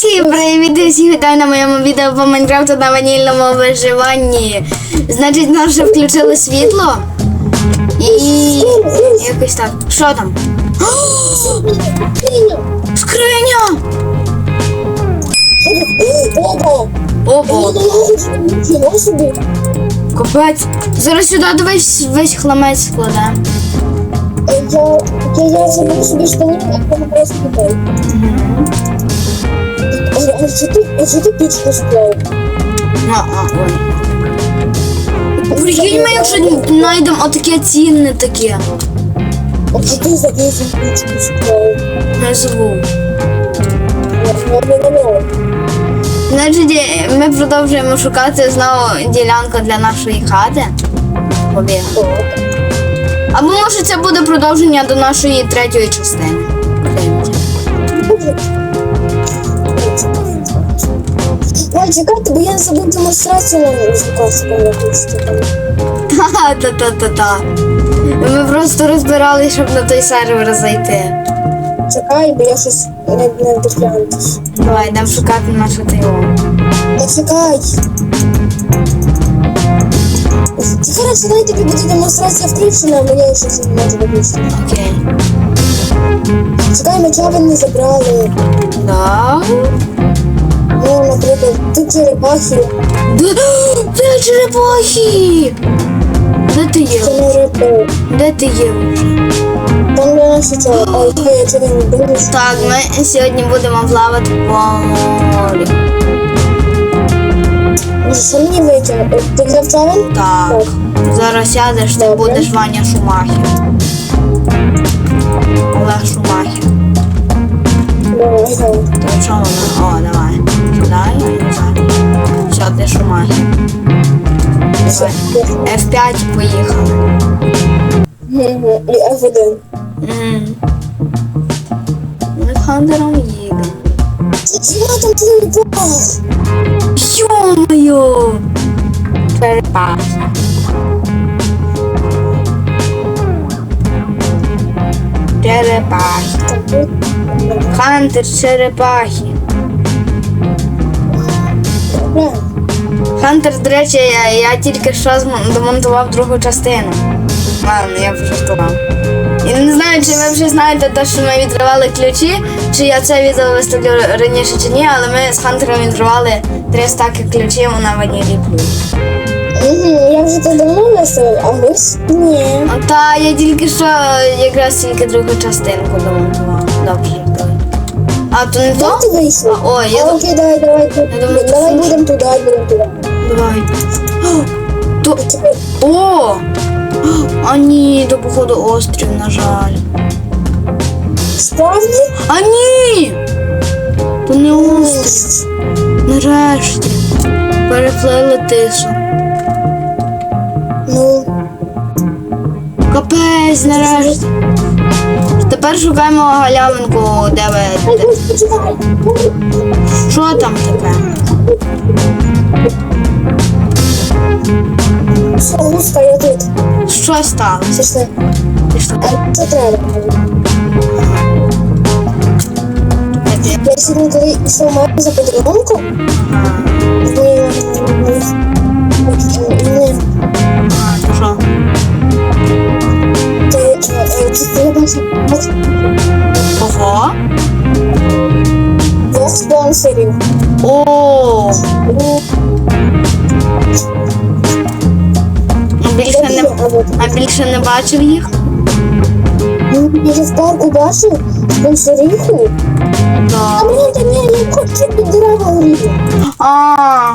Всім привіт і всіх вітаю на моєму відео по Майнкрафту на ванільному виживанні. Значить, нам вже включили світло. І якось так. Що там? Скриня! Ого, Нічого Зараз сюди весь, весь хламець складаємо. Я, я, я забув собі штанів, а я просто купив. А, а що ти, а що ти пічку склав? А, а, ой. Прикинь, ми якщо знайдемо отаке цінне таке. А що ти за вісім пічку склав? Не. Я. Значить, е, ми продовжуємо шукати знову ділянку для нашої хати. Побіг. Так. Або може це буде продовження до нашої третьої частини. Ой, чекайте, бо я забув демонстрацію на звукавці. Ха-ха, та-та-та-та. Ми просто розбирали, щоб на той сервер зайти. Чекай, бо я щось не, не доглянутись. Давай, йдемо шукати нашу тайву. Та чекай. Коротше, дай тобі буде демонстрація включена, а мені щось не може виключити. Окей. Чекай, ми човен не забрали. Да. Ну, наприклад, тут черепахи, Де, черепахи? Де ти є? це не. Де ти є? Там човен. Ой, я човен не дивлюсь. Так, ми сьогодні будемо плавати по що мені витягнути? Ти човен? Так. Зараз сядеш, ти Добре. будеш Ваня Шумахер. Олег Шумахер. То що вона? О, давай. Знаю. Все, ти Шумахер. Давай. F5 поїхали. І F1. Мгм. Ми з Хантером їдемо. Чого там черепах? Йо-моє! Черепахи. Черепахи. Хантер черепахи. Хантер, до речі, я, я тільки що домонтував другу частину. Ладно, я пожартував. І не знаю, чи ви вже знаєте те, що ми відкривали ключі, чи я це відео виставлю раніше чи ні, але ми з Хантером відкривали три стаки ключів на ванілі плюс. Я вже це давно виставив, а ви ні. Та я тільки що якраз тільки другу частинку домонтував. Добре. А то не то? Ой, я А, дум- окей, давай, давай. Думаю, Давай будемо туди, будемо туди. Давай. О, То... Чекай. О! А ні, то походу острів, на жаль. Справді? А ні! То не острів. Нарешті. Переплили тишу. Ну, Капець, нарешті. Тепер шукаємо галявинку, де ви. Що там таке? Гуска, я тут. Що сталося? Пішли. Пішли. А це треба. Я сьогодні, коли йшов мамі за подарунком, ні, ні, А, то що? е, це я бачу бачу Ого? двох спонсорів. О! Більше не бачив їх? ну, я ж в парку бачив спонсоріху. А мені та ні, я хочу під дерева горіти. А,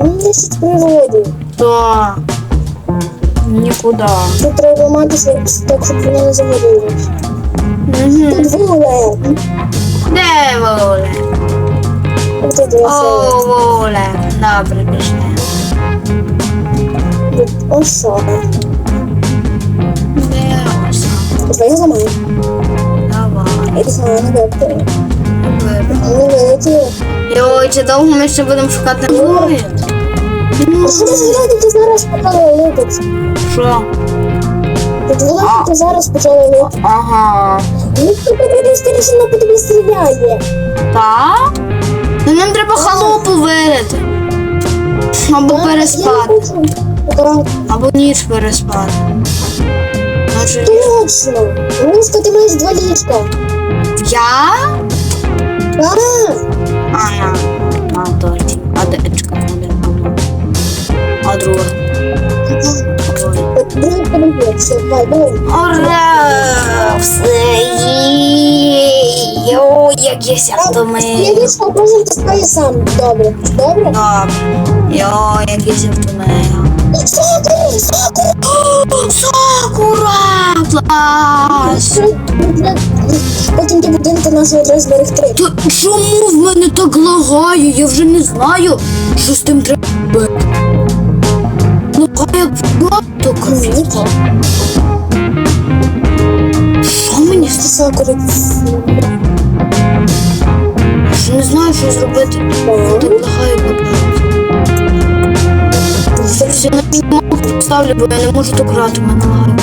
Мені десь природу. так. Нікуди. Тут треба щоб, так, щоб воно не загорілося. Угу. Тут вуле. Де Воле? Тут О, Воле. Добре, пішли. Ось що. Де ось? Давай зламаю. Давай. Я знаю, не. Не вилетіло. Йой, чи довго ми ще будемо шукати Ой. А що ти зараз почала липати? Що? Ти ти зараз почала липати. Ага. Ну, ти подивись, скоріше по тобі стріляє. Так? Ну нам треба халупу вирити. Або переспати. Або ніч переспати. Ночі Точно. Мишка, ти маєш два ліжка. Я? Так. А, на. А, точно. А де чекай, один. А друга. Ой. От другий перебіг. Все, давай, давай. Ура! Все є! О, як я ся Я втомив. ліжко кожен таскає сам. Добре. Добре? Добре. Йо, як я ся втомив. Сакура, сакура. Сакура! Клас! Потім ти будинку одразу зберегти. Та чому в мене так лагає? Я вже не знаю, що з тим треба робити. Лагає просто капець. Що мені з Ти. Я не знаю, що зробити. Так лагає капець. Я на мінімалку поставлю, бо я не можу так грати, в мене лагає.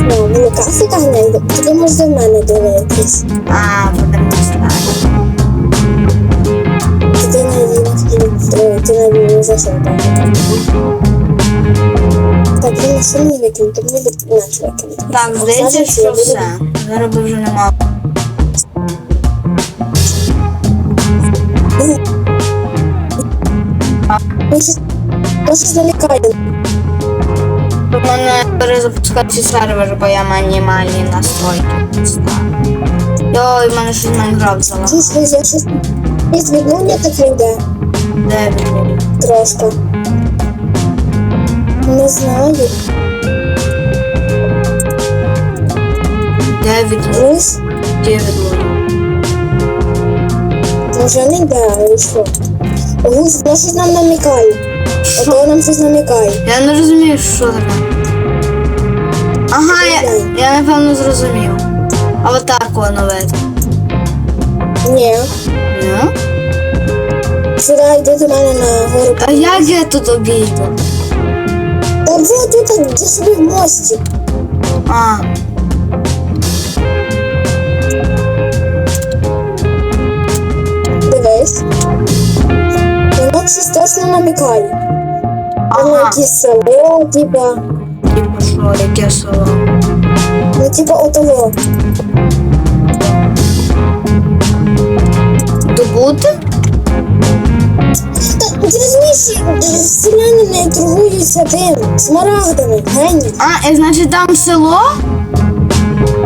Ну, мені кафіка не Тоді можеш до мене дивитись. А, буде не знаю. Ти не ти не зайшов так. Так, він то мені наче викинути. Так, здається, що все. Зараз би вже нема. Просто залякає. У мене перезапускався сервер, бо я мінімальні настройки ставлю. Йой, в мене щось Майнкрафт залагав. Чесно, я щось... Є відновлення таке йде. Де він? Трошки. Не знаю. Де він? Гусь, Де він? може не йде, але що? Гусь, воно щось нам намікає. Що? Ото нам щось намікає. Я не розумію, що таке. Ага, я, я напевно зрозумів. Аватарку оновити. Ні. Ні? Сюди йди до мене на гору. А як я тут обійду? Та вот тут де собі в мості. А, намікає. Ага. якесь село, типа, Типу що, яке село? ну типа отого. Добути? Та ти розумієш, селяни торгуються тим, смарагдами, гені. А, і значить там село?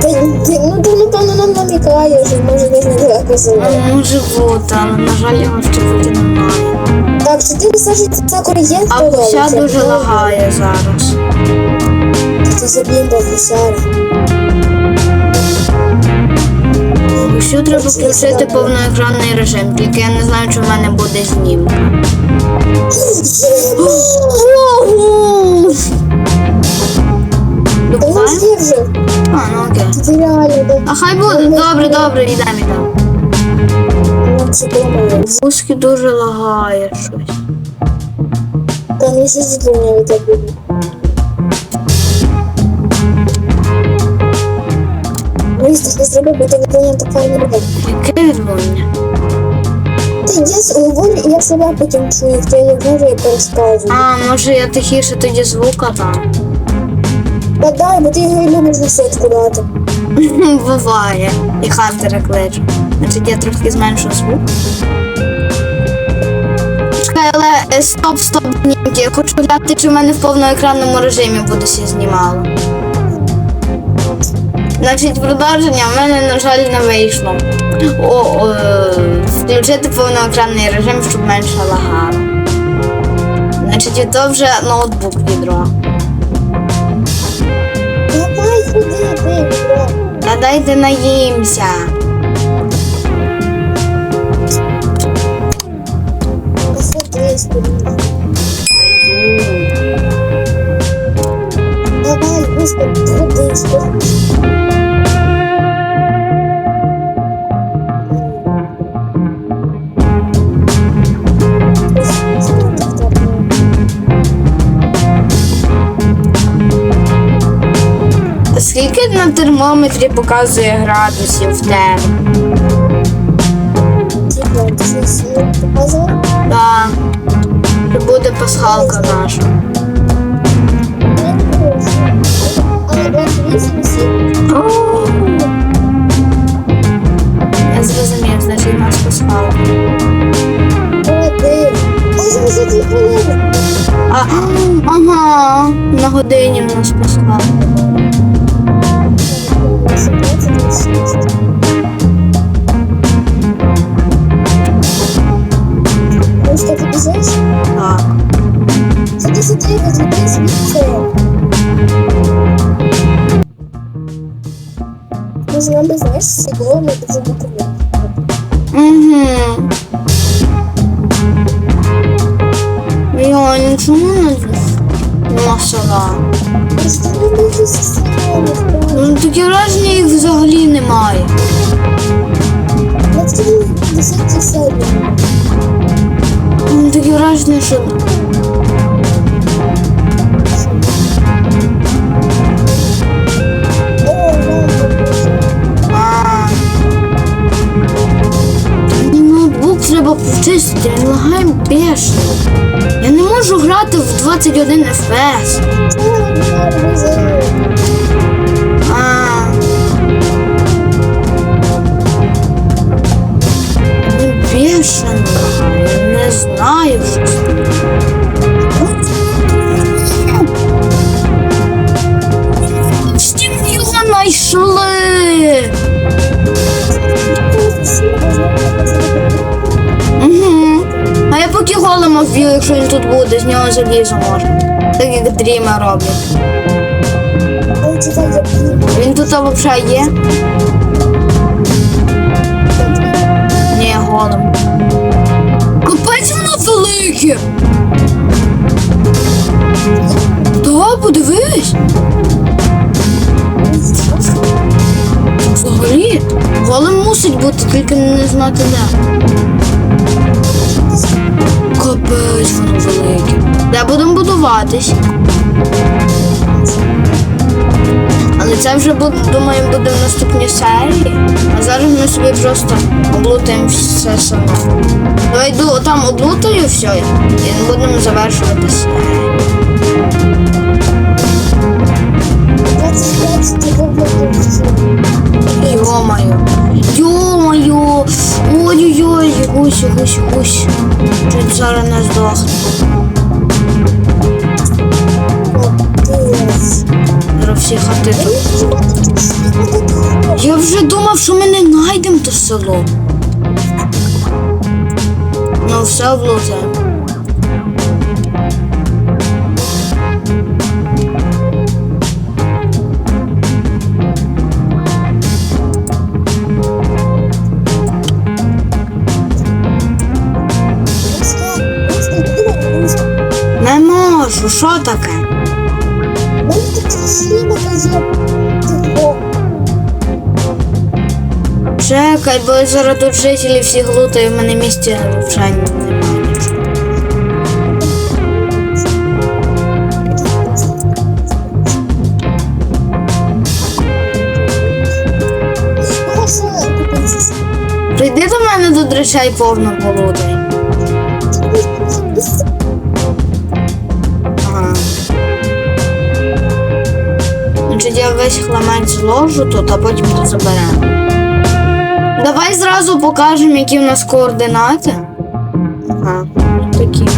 Та, ну ти напевно нам намікає, що може десь недалеко село. А, Може бути, але на жаль його ще поки немає. Так, чотири сажі сакури є, А добре. дуже лагає зараз. Ти забімба гусяра. Гусю треба включити повноекранний режим, тільки я не знаю, чи в мене буде знімка. Ого! А, ну окей. А хай буде. Добре, добре, йдемо, йдемо. Вузки дуже лагає щось. Та не щось задумня від тебе. Місто, що зробив, бо ти відповідно так файно робив. Яке відлуння? Ти йди говорю, і я себе потім чую, хто я можу, я пересказую. А, може я тихіше тоді звука там. Та дай, бо ти його і любиш на сотку дати. Буває. І хантера кличу. Значить я трохи зменшу звук. Чекай, але е, стоп, стоп, ні, я хочу глянути, чи в мене в повноекранному режимі буде все знімало. Значить, продовження в мене, на жаль, не вийшло. О, е, включити повноекранний режим, щоб менше лагало. Значить, і то вже ноутбук відро. Та дайте наїмся. Ходи. Скільки на термометрі показує градусів в тебе. Пасхалка наша. Я не хочу. Але 28 сім. Я зрозумів, значить нас пасхалка. Ага, на годині у нас пасхалка. 10 років, людей звідси. Може, нам би, знаєш, сідло ми дуже бути. Угу. Я нічого не ми сідло, Ну таке враження їх взагалі немає. Я хотів 10 серії. Ну таке враження, що. Ноутбук треба почистити, він бешено. Я не можу грати в 21 FPS. А. Бешено не знаю, що. Стім його знайшли. Поки якщо він тут буде, з нього залізо може. Так як дріма роблять. Він тут взагалі є? Ні, голем. Капець воно велике! Да, подивись! Взагалі, голем мусить бути, тільки не знати де. Капець воно велике. Де будемо будуватись? Але це вже думаю, буде в наступній серії. А зараз ми собі просто облутаємо все саме. Давай йду там облутаю все і будемо завершувати серію. 25 такого Йо-моє. Йо-моє. Ой-ой-ой, гусь, гусь, гусь. Чуть зараз не здохне. Зараз всі хати тут. Я вже думав, що ми не знайдемо то село. Ну, все облутаємо. Чекай, бо зараз тут жителі всі глутають, в мене місця немає. Прийди до мене до речей повно. Ага. Значить, я весь хламець зложу тут, а потім тут заберемо. Давай зразу покажемо, які в нас координати. Ага, такі.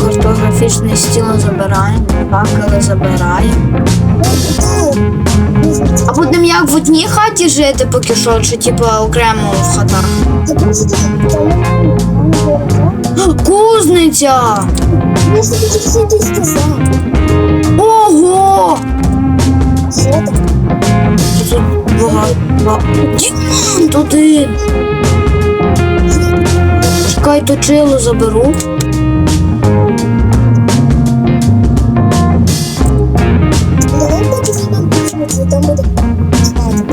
Картографічний стіл забираємо, факели забираємо. А будемо як в одній хаті жити поки що, чи типу окремо в хатах? Кузниця! Ого! Тут багато. туди! Чекай, точило заберу.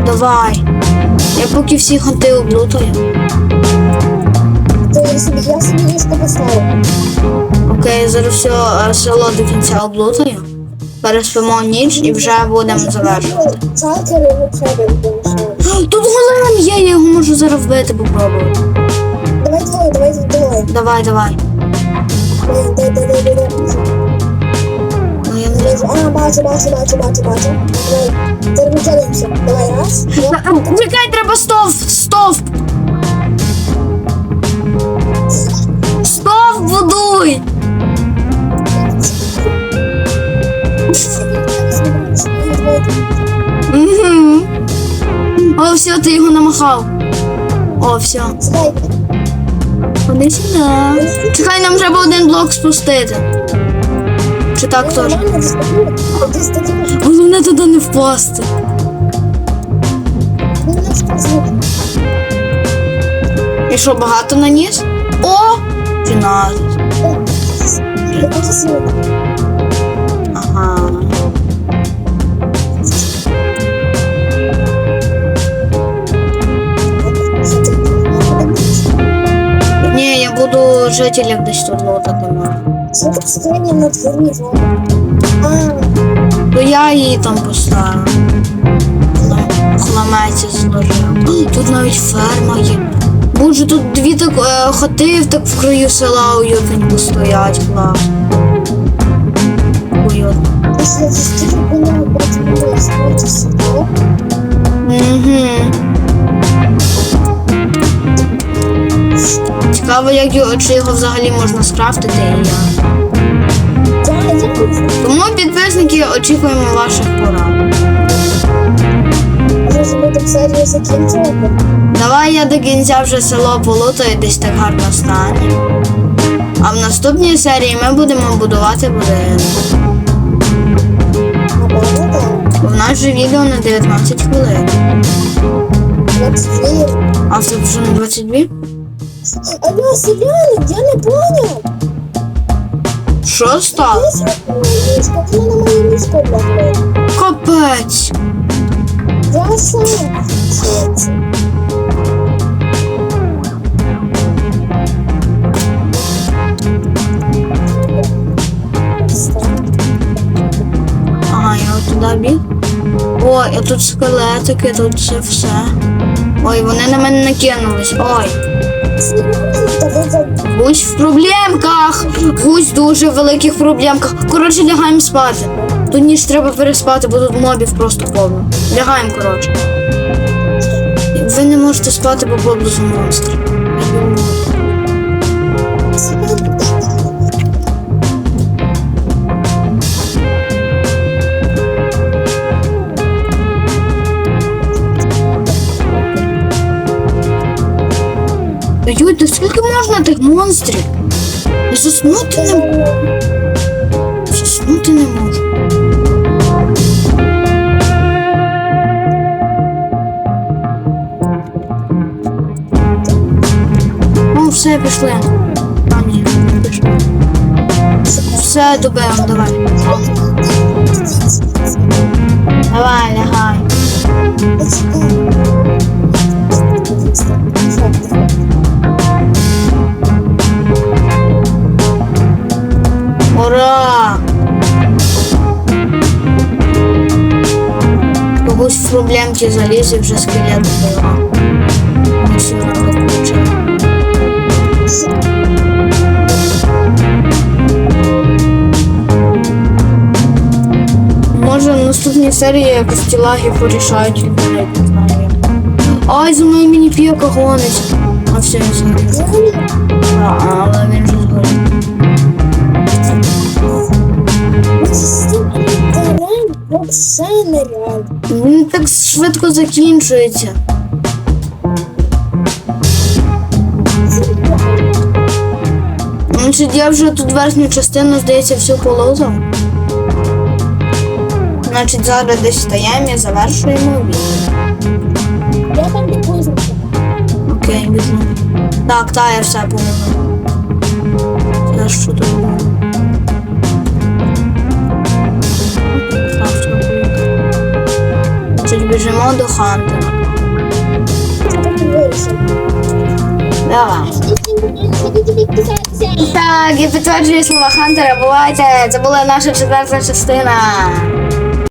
Давай. Я поки всі хати облутаю. Я собі, я собі ліжко поставив. Окей, зараз все е, село до кінця облутаю. Переспимо ніч і вже будемо завершувати. Тут голем є, я його можу зараз вбити, попробую. Давай двоє, давай двоє. Давай, давай. Дай, дай, дай, дай, дай, дай. Ну, я не. А, бачу, бачу, бачу, бачу, бачу. Давай. Давай, раз. Чекай, треба стовп! Стовп! Стовп будуй! Угу. О, все, ти його намахав. О, все. Ходи сюди. Чекай, нам треба один блок спустити. Чи так теж? Стабільно. Ти стабільно. Головне туди не впасти. Ну. І що, багато наніс? О! 13. Буду жителів десь. Що так скриня на дворі? А, То я її там поставлю. Там хламеться зложив. Тут навіть ферма є. Боже, тут дві так е, хати так в краю села уютненько стоять, клас. Уютно. після зустрічі. Угу. Цікаво, як його, чи його взагалі можна скрафтити і як. Тому підписники очікуємо ваших порад. Давай я до кінця вже село полутаю, десь так гарно стане. А в наступній серії ми будемо будувати будинок. В нас же відео на 19 хвилин. Двадцять А це вже на 22? Алло, селяни, я не поняв. Що стало? Ліжко, ти на моє ліжко лягли. Капець. Я сам. Ага, я от туди біг. Ой, а тут скелетики, тут це все. Ой, вони на мене накинулись. Ой. Гусь в проблемках. Гусь в дуже великих проблемках. Коротше, лягаємо спати. Тут ніч треба переспати, бо тут мобів просто повно. Лягаємо, коротше. Ви не можете спати, бо поблизу монстр. Та скільки можна тих монстрів? Заснути не можу. Заснути не можу. Ну, все, пішли. А, ні, пішли. Все, добив, давай. Давай, лягай. Ура! Когось в проблемки заліз і вже скелет вбила. Все одно. Може в наступній серії якось ті лаги порішають, навіть не знаю. Ай, за мною мені піка гонить. А все, я. А, але він вже Це нереально. Він так швидко закінчується. Значить, я вже тут верхню частину, здається, всю полозав. Значить, зараз десь стаємо і завершуємо відео. Я там не познаю. Окей, біжу. Так, та, я все помогла. Це що тут біжимо до Хантера. Давай. Так, я підтверджую слова Хантера. Бувайте, це була наша четверта частина.